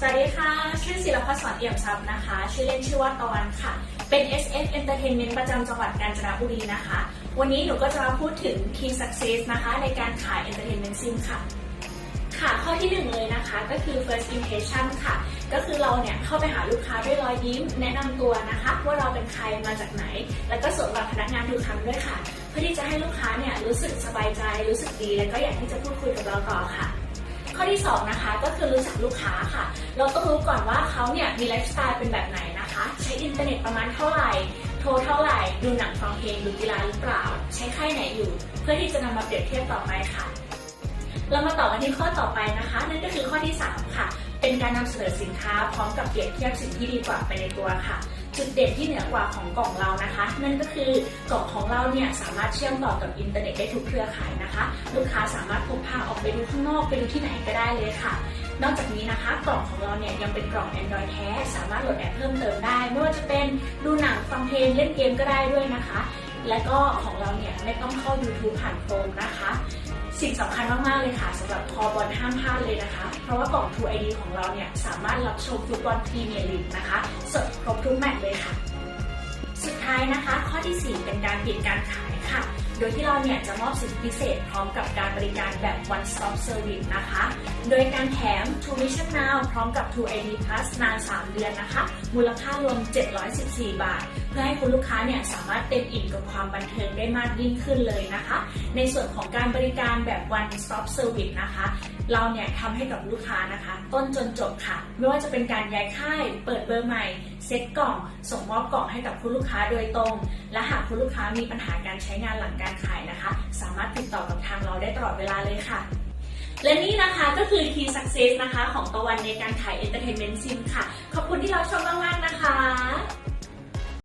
สวัสดีค่ะ ชื่อศิลปศรเอี่ยมทรัพย์นะคะ ชื่อเล่นชื่อว่าตะวันค่ะ เป็น SF Entertainment ประจำจังหวัดกาญจนบุรีนะคะ วันนี้หนูก็จะมาพูดถึง Key Success นะคะ ในการขาย Entertainment Sim ค่ะ ค่ะ ข้อที่หนึ่งเลยนะคะก็คือ first impression ค่ะ ก็คือเราเนี่ยเข้าไปหาลูกค้าด้วยรอยยิ้ม แนะนำตัวนะคะ ว่าเราเป็นใครมาจากไหน แล้วก็สวมบัตรพนักงานทุกครั้งด้วยค่ะ เพื่อที่จะให้ลูกค้าเนี่ยรู้สึกสบายใจ รู้สึกดี แล้วก็อยากที่จะพูดคุยกับเราต่อค่ะ ข้อที่สองนะคะ ก็คือรู้จักลูกค้าค่ะ เราต้องรู้ก่อนว่าเขาเนี่ยมีไลฟ์สไตล์เป็นแบบไหนนะคะ ใช้อินเทอร์เน็ตประมาณเท่าไหร่ โทรเท่าไหร่ ดูหนังฟังเพลงดูกีฬาหรือเปล่า ใช้ค่ายไหนอยู่ เพื่อที่จะนำมาเปรียบเทียบต่อไปค่ะ เรามาต่อกันที่ข้อต่อไปนะคะ นั่นก็คือข้อที่ 3 ค่ะ เป็นการนำเสนอสินค้าพร้อมกับเปรียบเทียบสิ่งที่ดีกว่าไปในตัวค่ะ จุดเด่นที่เหนือกว่าของกล่องเรานะคะ นั่นก็คือกล่องของเราเนี่ยสามารถเชื่อมต่อกับอินเทอร์เน็ตได้ทุกเครือข่ายนะคะ ลูกค้าสามารถพกพาออกไปดูข้างนอกไปดูที่ไหนก็ได้เลยค่ะ นอกจากนี้นะคะกล่องของเราเนี่ยยังเป็นกล่อง Android แท้สามารถโหลดแอปเพิ่มเติมได้ ไม่ว่าจะเป็นดูหนังฟังเพลงเล่นเกมก็ได้ด้วยนะคะ และก็ของเราเนี่ยไม่ต้องเข้า YouTube ผ่านโครมนะคะ สิ่งสำคัญมากๆเลยค่ะสำหรับคอบอลห้ามพลาดเลยนะคะ เพราะว่ากล่อง True ID ของเราเนี่ยสามารถรับชมฟุตบอลพรีเมียร์ลีกนะคะสดครบทุกแมตช์เลยค่ะ สุดท้ายนะคะ ข้อที่ 4 เป็นการปิดการขายค่ะ โดยที่เราเนี่ยจะมอบสิทธิพิเศษพร้อมกับการบริการแบบ one stop service นะคะ โดยการแถม True Vision Now พร้อมกับ True ID Plus นาน 3 เดือนนะคะ มูลค่ารวม 714 บาท เพื่อให้คุณลูกค้าเนี่ยสามารถเต็มอิ่มกับความบันเทิงได้มากยิ่งขึ้นเลยนะคะ ในส่วนของการบริการแบบ one stop service นะคะเราเนี่ยทำให้กับลูกค้านะคะ ต้นจนจบค่ะ ไม่ว่าจะเป็นการย้ายค่าย เปิดเบอร์ใหม่เซ็ตกล่อง ส่งมอบกล่องให้กับคุณลูกค้าโดยตรง และหากคุณลูกค้ามีปัญหาการใช้งานหลังการขายนะคะ สามารถติดต่อกับทางเราได้ตลอดเวลาเลยค่ะและนี่นะคะก็คือ Key Success นะคะ ของตะวันในการขาย Entertainment Sim ค่ะ ขอบคุณที่เราชม